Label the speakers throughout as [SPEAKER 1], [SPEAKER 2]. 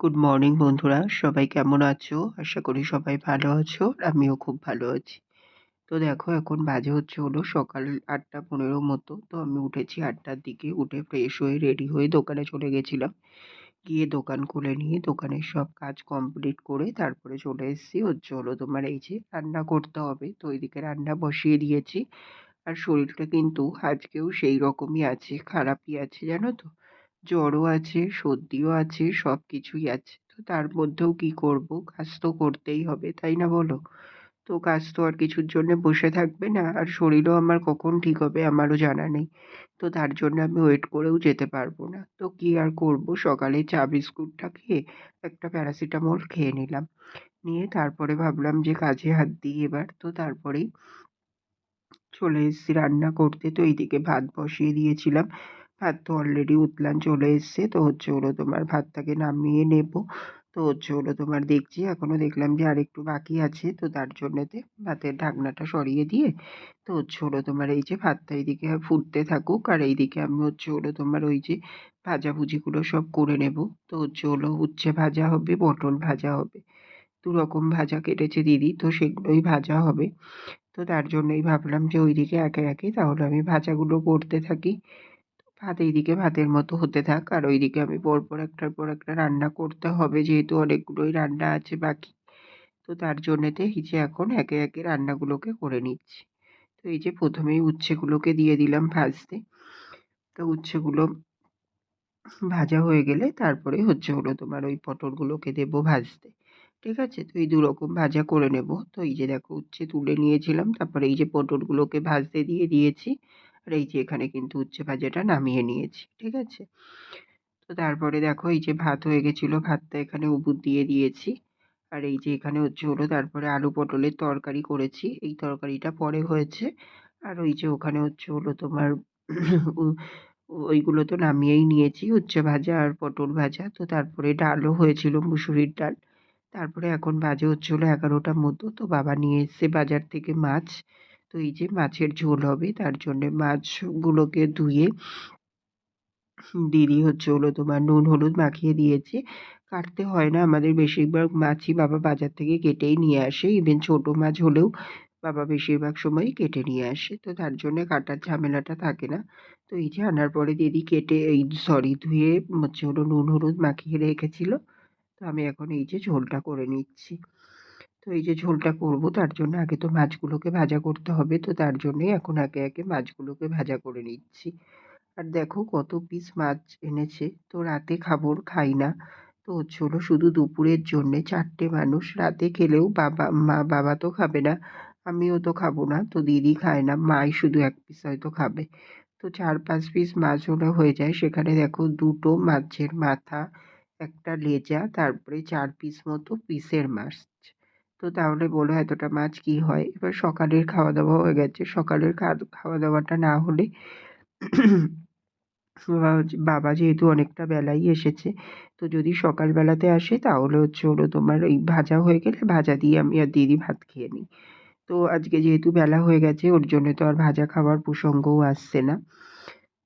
[SPEAKER 1] Good morning বন্ধুরা। সবাই কেমন আছো? আশা করি সবাই ভালো আছো আমিও খুব ভালো আছি। তো দেখো, এখন বাজে হচ্ছে হলো সকাল আটটা পনেরো মতো। তো আমি উঠেছি আটটার দিকে, উঠে ফ্রেশ হয়ে রেডি হয়ে দোকানে চলে গেছিলাম। গিয়ে দোকান খুলে নিয়ে দোকানের সব কাজ কমপ্লিট করে তারপরে চলে এসেছি হচ্ছে হলো তোমার এই যে রান্না করতে হবে। তো ওইদিকে রান্না বসিয়ে দিয়েছি। আর শরীরটা কিন্তু আজকেও সেই রকমই আছে, খারাপই আছে, জানো তো? জ্বরও আছে, সর্দিও আছে সব কিছুই আছে। তো তার মধ্যেও কী করব? কাজ তো করতেই হবে, তাই না বলো? তো কাজ তো আর কিছুর জন্যে বসে থাকবে না, আর শরীরও আমার কখন ঠিক হবে আমারও জানা নেই। তো তার জন্য আমি ওয়েট করেও যেতে পারব না। তো কী আর করব? সকালে চা, বিস্কুটটা খেয়ে একটা প্যারাসিটামল খেয়ে নিলাম। নিয়ে তারপরে ভাবলাম যে কাজে হাত দিই এবার। তো তারপরেই চলে এসেছি রান্না করতে। তো এইদিকে ভাত বসিয়ে দিয়েছিলাম। ভাত তো অলরেডি উতলান চলে এসছে। তো হচ্ছে হলো তোমার ভাতটাকে নামিয়ে নেব। তো হচ্ছে হলো তোমার দেখছি এখনও দেখলাম যে আরেকটু বাকি আছে। তো তার জন্যেতে ভাতের ঢাকনাটা সরিয়ে দিয়ে তো হচ্ছে হলো তোমার এই যে ভাতটা এইদিকে ফুটতে থাকুক। আর এইদিকে আমি হচ্ছে হলো তোমার ওই যে ভাজাভুজিগুলো সব করে নেব। তো হচ্ছে হলো উচ্ছে ভাজা হবে, পটল ভাজা হবে। দু রকম ভাজা কেটেছে দিদি, তো সেগুলোই ভাজা হবে। তো তার জন্যই ভাবলাম যে ওইদিকে একে একে তাহলে আমি ভাজাগুলো করতে থাকি। ভাত এইদিকে ভাতের মতো হতে থাক, আর ওইদিকে আমি পরপর একটার পর একটা রান্না করতে হবে, যেহেতু অনেকগুলোই রান্না আছে বাকি। তো তার জন্যেতে এই যে এখন একে একে রান্নাগুলোকে করে নিচ্ছি। তো এই যে প্রথমেই উচ্ছেগুলোকে দিয়ে দিলাম ভাজতে। তো উচ্ছেগুলো ভাজা হয়ে গেলে তারপরে হচ্ছে হলো তোমার ওই পটলগুলোকে দেবো ভাজতে। ঠিক আছে? তো এই দু রকম ভাজা করে নেব। তো এই যে দেখো উচ্ছে তুলে নিয়েছিলাম, তারপরে এই যে পটলগুলোকে ভাজতে দিয়ে দিয়েছি। আর এই যে এখানে কিন্তু উচ্ছে ভাজাটা নামিয়ে নিয়েছি, ঠিক আছে? তো তারপরে দেখো এই যে ভাত হয়ে গেছিল, ভাতটা এখানে উবুর দিয়ে দিয়েছি। আর এই যে এখানে হচ্ছে হলো তারপরে আলু পটলের তরকারি করেছি, এই তরকারিটা পরে হয়েছে। আর ওই যে ওখানে হচ্ছে হলো তোমার ওইগুলো তো নামিয়েই নিয়েছি, উচ্ছে ভাজা আর পটল ভাজা। তো তারপরে ডালও হয়েছিল, মুসুরির ডাল। তারপরে এখন বাজে হচ্ছে হলো এগারোটা মতো, তো বাবা নিয়ে এসছে বাজার থেকে মাছ। তো এই যে মাছের ঝোল হবে, তার জন্যে মাছগুলোকে ধুয়ে দিদি হচ্ছে হলো তোমার নুন, হলুদ মাখিয়ে দিয়েছে। কাটতে হয় না, আমাদের বেশিরভাগ মাছই বাবা বাজার থেকে কেটেই নিয়ে আসে। ইভেন ছোটো মাছ হলেও বাবা বেশিরভাগ সময়ই কেটে নিয়ে আসে, তো তার জন্যে কাটার ঝামেলাটা থাকে না। তো এই যে আনার পরে দিদি কেটে এই সরি ধুয়ে হচ্ছে হলো নুন, হলুদ মাখিয়ে রেখেছিলো। তো আমি এখন এই যে ঝোলটা করে নিচ্ছি। তো এই যে ঝোলটা করব, তার জন্য আগে তো মাছগুলোকে ভাজা করতে হবে। তো তার জন্যই এখন একে একে মাছগুলোকে ভাজা করে নিচ্ছি। আর দেখো কত পিস মাছ এনেছে। তো রাতে খাব, খাই না। তো হচ্ছে হলো শুধু দুপুরের জন্যে চারটে মানুষ রাতে খেলেও বাবা, মা, বাবা তো খাবে না, আমিও তো খাব না। তো দিদি খায় না, মাই শুধু এক পিস হয়তো খাবে। তো চার, পাঁচ পিস মাছ হলে হয়ে যায়। সেখানে দেখো দুটো মাছের মাথা, একটা লেজা, তারপরে চার পিস মতো পিসের মাছ। তো তাহলে বলো এতটা মাছ কী হয়? এবার সকালের খাওয়া দাওয়া হয়ে গেছে। সকালের খাওয়া দাওয়াটা না হলে বাবা যেহেতু অনেকটা বেলাই এসেছে, তো যদি সকালবেলাতে আসে তাহলে হচ্ছে হলো তোমার ওই ভাজা হয়ে গেলে ভাজা দিয়ে আমি আর দিদি ভাত খেয়ে নিই। তো আজকে যেহেতু বেলা হয়ে গেছে, ওর জন্যে তো আর ভাজা খাওয়ার প্রসঙ্গও আসছে না।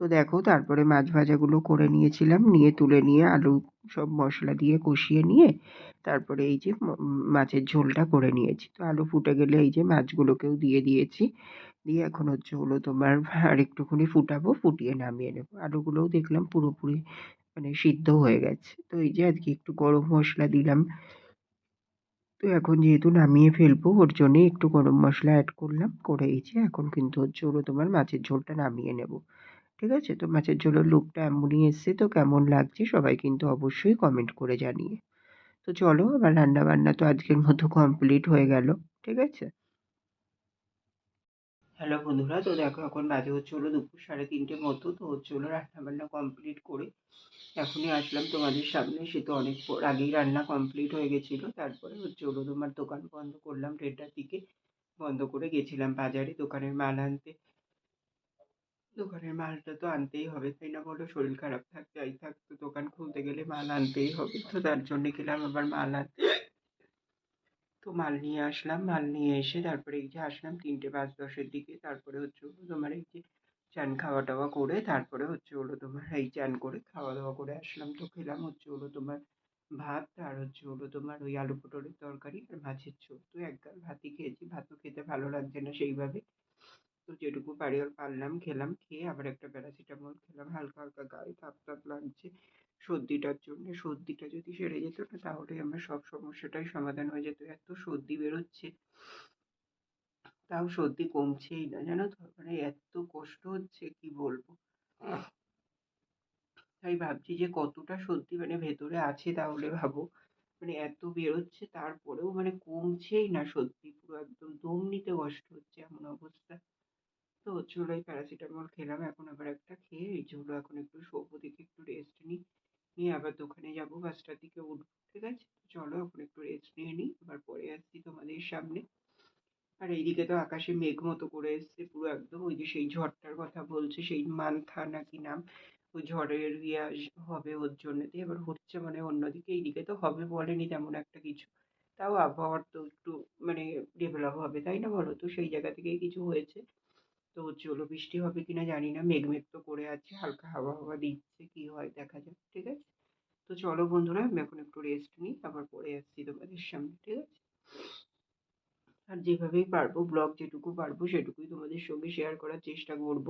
[SPEAKER 1] তো দেখো তারপরে মাছ ভাজাগুলো করে নিয়েছিলাম, নিয়ে তুলে নিয়ে আলু সব মশলা দিয়ে কষিয়ে নিয়ে তারপরে এই যে মাছের ঝোলটা করে নিয়েছি। তো আলু ফুটে গেলে এই যে মাছগুলোকেও দিয়ে দিয়েছি। দিয়ে এখন হচ্ছে হলো তোমার আর একটুখানি ফুটাবো, ফুটিয়ে নামিয়ে নেব। আলুগুলোও দেখলাম পুরোপুরি মানে সিদ্ধ হয়ে গেছে। তো এই যে আজকে একটু গরম মশলা দিলাম। তো এখন যেহেতু নামিয়ে ফেলব, ওর জন্যে একটু গরম মশলা অ্যাড করলাম। করে এই যে এখন কিন্তু হচ্ছে হলো তোমার মাছের ঝোলটা নামিয়ে নেব। ঠিক আছে? তো মাছের ঝোলের লুকটা এমনই এসছে, তো কেমন লাগছে সবাই কিন্তু অবশ্যই কমেন্ট করে জানিয়ে। তো চলো আমার রান্না বান্না তো আজকের মতো কমপ্লিট হয়ে গেল, ঠিক আছে? হ্যালো বন্ধুরা, তো দেখো এখন বাজে হচ্ছে হলো দুপুর সাড়ে তিনটে মতো, তো হচ্ছে হলো রান্না বান্না কমপ্লিট করে এখনই আসলাম তোমাদের সামনে। সে তো অনেক আগেই রান্না কমপ্লিট হয়ে গেছিল, তারপরে হচ্ছে হলো তোমার দোকান বন্ধ করলাম, দেড়টার দিকে বন্ধ করে গেছিলাম বাজারে দোকানের মাল আনতে। দোকানের মালটা তো আনতেই হবে, তাই না বলো? শরীর খারাপ থাক যাই থাক, তো দোকান খুলতে গেলে মাল আনতেই হবে, তো তার জন্যে গেলাম আবার মাল আনতে। তো মাল নিয়ে আসলাম, মাল নিয়ে এসে তারপরে এই যে আসলাম তিনটে পাঁচ দশের দিকে, তারপরে হচ্ছে তোমার এই যে চান খাওয়া দাওয়া করে, তারপরে হচ্ছে হলো তোমার এই চান করে খাওয়া দাওয়া করে আসলাম, তো খেলাম হচ্ছে হলো তোমার ভাত আর হচ্ছে হলো তোমার ওই আলু পটলের তরকারি আর মাছের ঝোল। তো এক গাল ভাতই খেয়েছি, ভাতও খেতে ভালো লাগছে না সেইভাবে। তো যেটুকু পারি পারলাম, খেলাম, খেয়ে আবার একটা প্যারাসিটামল খেলাম, হালকা হালকা গায়ে তাপ তাপ লাগছে সর্দিটার জন্য। সর্দিটা যদি সেরে যেত না, তাহলে আমার সব সমস্যাটাই সমাধান হয়ে যেত। এত সর্দি বেরোচ্ছে, তাও সর্দি কমছেই না, জানো তো? মানে এত কষ্ট হচ্ছে, কি বলব? তাই ভাবছি যে কতটা সর্দি মানে ভেতরে আছে তাহলে ভাবো। মানে এত বেরোচ্ছে, তারপরেও মানে কমছেই না সত্যি পুরো একদম দম নিতে কষ্ট হচ্ছে এমন অবস্থা। তো হচ্ছে হলো এই প্যারাসিটামল খেলাম। এখন আবার একটা খেয়ে এই যে হলো এখন একটু শোবো, দেখে একটু রেস্ট নিই নিয়ে আবার দোকানে যাব, পাঁচটার দিকে উঠবো, ঠিক আছে? চলো এখন একটু রেস্ট নিয়ে নিই আবার পরে আসছি তোমাদের সামনে। আর এইদিকে তো আকাশে মেঘ মতো করে এসছে, পুরো একদম ওই যে সেই ঝড়টার কথা বলছে, সেই মান্থা নাকি নাম? ওই ঝড়ের ইয়ে হবে ওর জন্য। দিয়ে এবার হচ্ছে মানে অন্যদিকে এইদিকে তো হবে বলেনি তেমন একটা কিছু। তাও আবহাওয়ার তো একটু মানে ডেভেলপ হবে, তাই না বলো? তো সেই জায়গা থেকেই কিছু হয়েছে। তো হলো বৃষ্টি হবে কিনা জানি না। মেঘ মেঘ তো করে আছে, হালকা হাওয়া হাওয়া দিচ্ছে, কি হয় দেখা যাক, ঠিক আছে? তো চলো বন্ধুরা, আমি এখন একটু রেস্ট নিই আবার পরে আসছি তোমাদের সামনে, ঠিক আছে? আর যেভাবেই পারব ব্লগ যেটুকু পারব, সেটুকুই তোমাদের সঙ্গে শেয়ার করার চেষ্টা করব।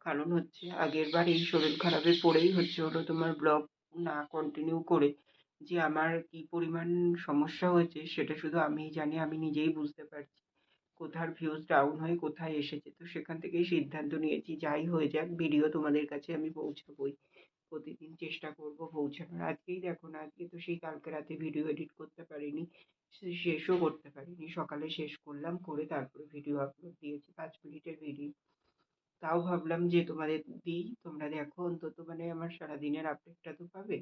[SPEAKER 1] কারণ হচ্ছে, আগের বার এই শরীর খারাপে পড়েই হচ্ছে হলো তোমার ব্লগ না কন্টিনিউ করে যে আমার কি পরিমাণ সমস্যা হয়েছে, সেটা শুধু আমিই জানি, আমি নিজেই বুঝতে পারছি। কোথার ভিউজ ডাউন হয়ে, কোথায় এসেছে? তো সেখান থেকেই সিদ্ধান্ত নিয়েছি, যাই হয়ে যাক ভিডিও তোমাদের কাছে আমি পৌঁছাবই। প্রতিদিন চেষ্টা করব পৌঁছানোর। আজকেই দেখো না, আজকে তো সেই কালকে রাতে ভিডিও এডিট করতে পারিনি শেষও করতে পারিনি। সকালে শেষ করলাম, করে তারপরে ভিডিও আপলোড দিয়েছি, পাঁচ মিনিটের ভিডিও তাও ভাবলাম যে তোমাদের দিই, তোমরা দেখো, অন্তত মানে আমার সারাদিনের আপডেটটা তো পাবে।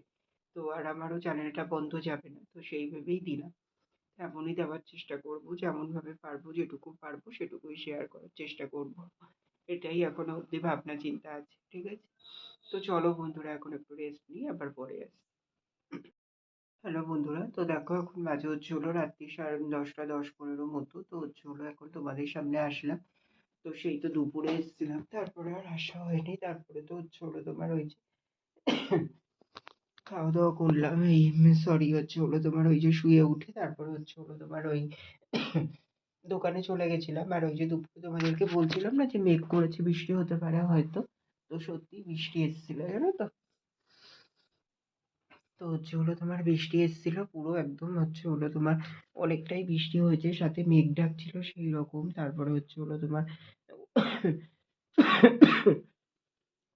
[SPEAKER 1] তো আর আমারও চ্যানেলটা বন্ধ যাবে না, তো সেই ভেবেই দিলাম। তেমনই দেওয়ার চেষ্টা করব, যেমনভাবে পারব, যেটুকু পারব সেটুকুই শেয়ার করার চেষ্টা করব। এটাই এখনও অবধি ভাবনা চিন্তা আছে, ঠিক আছে? তো চলো বন্ধুরা, এখন একটু রেস্ট নিই, আবার পরে আসি হ্যালো বন্ধুরা, তো দেখো এখন বাজে হচ্ছে হলো রাত্রি সাড়ে দশটা, দশ পনেরো মতো, তো হচ্ছে হলো এখন তোমাদের সামনে আসলাম। তো সেই তো দুপুরে এসেছিলাম, তারপরে আর আসা হয়নি, তারপরে তো হচ্ছে হলো তোমার ওই খাওয়া দাওয়া করলাম, এই সরি হচ্ছে হলো তোমার ওই যে শুয়ে উঠে তারপরে হচ্ছে হলো তোমার ওই দোকানে চলে গেছিলাম। আর ওই যে দুপুরে তোমাদেরকে বলছিলাম না যে মেঘ করেছে, বৃষ্টি হতে পারে হয়তো। তো সত্যি বৃষ্টি এসেছিল, জানো তো? তো হচ্ছে হলো তোমার বৃষ্টি এসেছিল, পুরো একদম হচ্ছে হলো তোমার অনেকটাই বৃষ্টি হয়েছে, সাথে মেঘ ডাকছিল সেই রকম তারপরে হচ্ছে হলো তোমার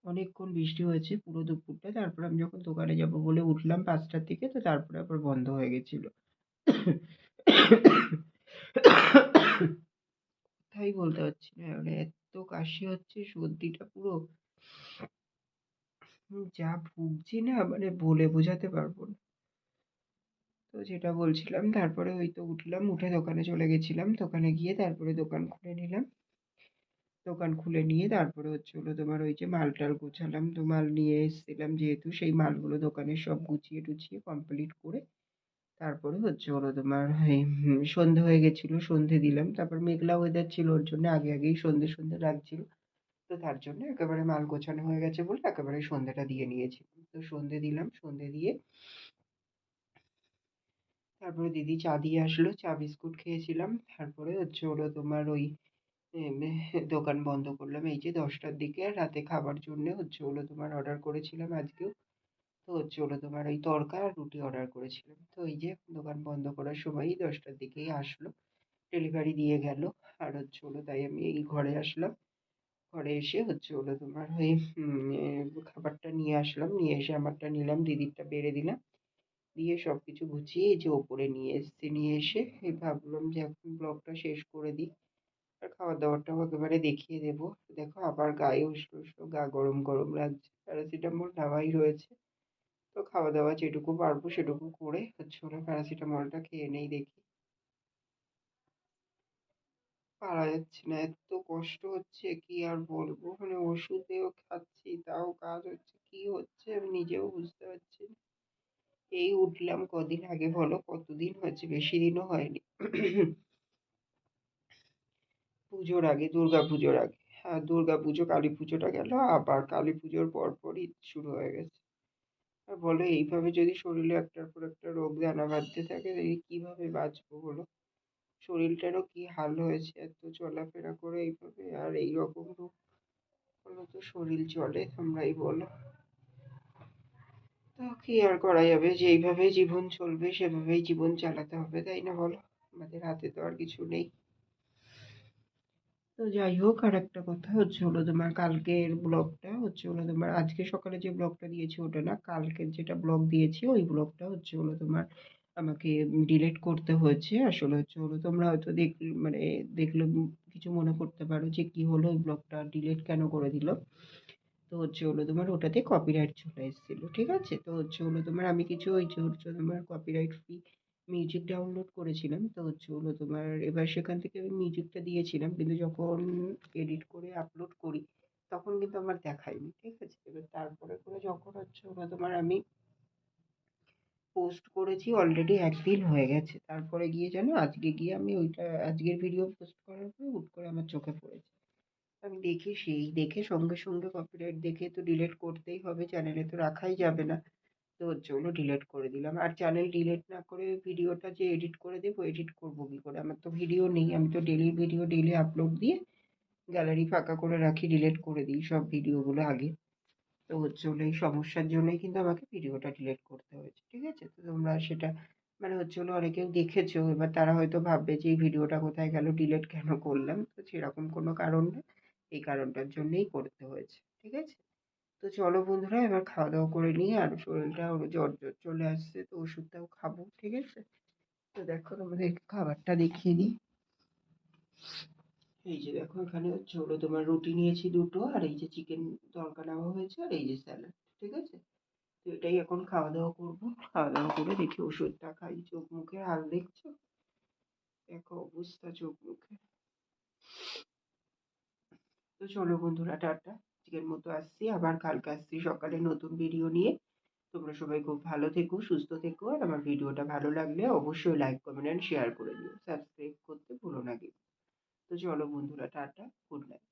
[SPEAKER 1] অনেকক্ষণ বৃষ্টি হয়েছে পুরো দুপুরটা। তারপরে আমি যখন দোকানে যাব বলে উঠলাম পাঁচটার দিকে, তো তারপরে আবার বন্ধ হয়ে গেছিল। কথাই বলতে পারছি না। মানে এত কাশি হচ্ছে, সর্দিটা পুরো যা ভুগছি না মানে বলে বোঝাতে পারব না। তো যেটা বলছিলাম, তারপরে ওই তো উঠলাম, উঠে দোকানে চলে গেছিলাম। দোকানে গিয়ে তারপরে দোকান খুলে নিলাম। দোকান খুলে নিয়ে তারপরে হচ্ছে হলো তোমার ওই যে মাল টাল গোছালাম। তো মাল নিয়ে এসেছিলাম যেহেতু সেই মালগুলো দোকানে সব গুছিয়ে টুছিয়ে কমপ্লিট করে তারপরে হচ্ছে হলো তোমার এই সন্ধে হয়ে গেছিল, সন্ধে দিলাম। তারপর মেঘলা ওয়েদার ছিল, ওর জন্য আগে আগেই সন্ধে সন্ধে লাগছিল। তো তার জন্য একেবারে মাল গোছানো হয়ে গেছে বলে একেবারে সন্ধেটা দিয়ে নিয়েছি। তো সন্ধে দিলাম, সন্ধে দিয়ে তারপরে দিদি চা দিয়ে আসলো, চা বিস্কুট খেয়েছিলাম। তারপরে হচ্ছে হলো তোমার ওই দোকান বন্ধ করলাম। এই যে দশটার দিকে রাতে খাবার জন্য হচ্ছে হলো তোমার অর্ডার করেছিলাম আজকেও। তো হচ্ছে হলো তোমার ওই তড়কা আর রুটি অর্ডার করেছিলাম। তো এই যে দোকান বন্ধ করার সময়ই দশটার দিকেই আসলো। ডেলিভারি দিয়ে গেল। আর হচ্ছে হলো তাই আমি এই ঘরে আসলাম। ঘরে এসে হচ্ছে হলো তোমার ওই খাবারটা নিয়ে আসলাম। নিয়ে এসে আমারটা নিলাম, দিদিরটা বেড়ে দিলাম। দিয়ে সব কিছু গুছিয়ে এই যে ওপরে নিয়ে এসেছি। নিয়ে এসে ভাবলাম যে এখন ব্লগটা শেষ করে দিই। খাওয়া দাওয়াটাও একেবারে দেখিয়ে দেবো। দেখো আবার গায়ে উষ্ণ উষ্ণ গা গরম গরম লাগছে প্যারাসিটামল নেওয়াই রয়েছে। তো খাওয়া দাওয়া যেটুকু পারব সেটুকু করে হচ্ছে ওরা প্যারাসিটামলটা খেয়ে নেই দেখি। পারা যাচ্ছে না, এত কষ্ট হচ্ছে, কি আর বলব? মানে ওষুধেও খাচ্ছি, তাও কাজ হচ্ছে, কি হচ্ছে আমি নিজেও বুঝতে পারছি না। এই উঠলাম কদিন আগে বলো, কতদিন হয়েছে? বেশি দিনও হয়নি। পুজোর আগে দুর্গা পুজোর আগে। হ্যাঁ দুর্গা পুজো কালী পুজোটা গেল আবার কালী পুজোর পর পরই শুরু হয়ে গেছে। আর বলো এইভাবে যদি শরীরে একটার পর একটা রোগ দানা বাঁধতে থাকে তাহলে কীভাবে বাঁচবো বলো? শরীরটারও কী হাল হয়েছে এত চলাফেরা করে এইভাবে? আর এই রকম রোগ হলে তো শরীর চলে তোমরাই বলো। তো কী আর করা যাবে? যেইভাবে জীবন চলবে সেভাবেই জীবন চালাতে হবে তাই না বলো? আমাদের হাতে তো আর কিছু নেই। তো যাই হোক আর একটা কথা হচ্ছে হলো তোমার কালকের ব্লগটা হচ্ছে হলো তোমার আজকে সকালে যে ব্লগটা দিয়েছি ওটা না, কালকের যেটা ব্লগ দিয়েছি ওই ব্লগটা হচ্ছে হলো তোমার আমাকে ডিলিট করতে হয়েছে। আসলে হচ্ছে হলো তোমরা হয়তো দেখ মানে দেখলে কিছু মনে করতে পারো যে কী হলো ওই ব্লগটা ডিলেট কেন করে দিল। তো হচ্ছে হলো তোমার ওটাতে কপিরাইট চলে এসেছিল, ঠিক আছে? তো হচ্ছে হলো তোমার আমি কিছু ওই যে হচ্ছে তোমার কপিরাইট ফ্রি মিউজিক ডাউনলোড করেছিলাম। তো হচ্ছে হলো তোমার এবার সেখান থেকে আমি মিউজিকটা দিয়েছিলাম। কিন্তু যখন এডিট করে আপলোড করি, তখন কিন্তু আমার দেখায়নি। ঠিক আছে? এবার তারপরে করে যখন হচ্ছে হলো তোমার আমি পোস্ট করেছি অলরেডি একদিন হয়ে গেছে। তারপরে গিয়ে জানো, আজকে গিয়ে আমি ওইটা, আজকের ভিডিও পোস্ট করার পরে হুট করে আমার চোখে পড়েছে। আমি দেখি সেই, দেখে সঙ্গে সঙ্গে কপিরাইট দেখে তো ডিলিট করতেই হবে চ্যানেলে তো রাখাই যাবে না। তো হচ্ছে ওগুলো ডিলিট করে দিলাম। আর চ্যানেল ডিলিট না করে ভিডিওটা যে এডিট করে দেবো এডিট করব কী করে? আমার তো ভিডিও নেই, আমি তো ডেলি ভিডিও ডেলি আপলোড দিয়ে গ্যালারি ফাঁকা করে রাখি ডিলিট করে দিই সব ভিডিওগুলো আগে। তো হচ্ছে হলো এই সমস্যার জন্যই কিন্তু আমাকে ভিডিওটা ডিলিট করতে হয়েছে, ঠিক আছে? তো তোমরা সেটা মানে হচ্ছে হলো অনেকেও দেখেছ, এবার তারা হয়তো ভাববে যে এই ভিডিওটা কোথায় গেল ডিলিট কেন করলাম? তো সেরকম কোনো কারণ না, এই কারণটার জন্যেই করতে হয়েছে, ঠিক আছে? তো চলো বন্ধুরা, এবার খাওয়া দাওয়া করে নিয়ে আর শরীরটা জ্বর জ্বর চলে আসছে, তো ওষুধটাও খাব, ঠিক আছে? তো দেখো তোমাদের খাবারটা দেখিয়ে দিই। এই যে দেখো, এখানে হচ্ছে হলো তোমার রুটি নিয়েছি দুটো, আর এই যে চিকেন তরকা নেওয়া হয়েছে, আর এই যে স্যালাড ঠিক আছে? তো এটাই এখন খাওয়া দাওয়া করব খাওয়া দাওয়া করে দেখি ওষুধটা খাই, চোখ মুখে হাল দেখছ? দেখো অবস্থা চোখ মুখে। তো চলো বন্ধুরা, টাটা। আজকের মতো আসছি। আবার কালকে আসছি সকালে নতুন ভিডিও নিয়ে। তোমরা সবাই খুব ভালো থেকো, সুস্থ থেকো। আর আমার ভিডিওটা ভালো লাগলে অবশ্যই লাইক কমেন্ট অ্যান্ড শেয়ার করে দিও। সাবস্ক্রাইব করতে ভুলো না কিন্তু। তো চলো বন্ধুরা, টাটা গুড নাইট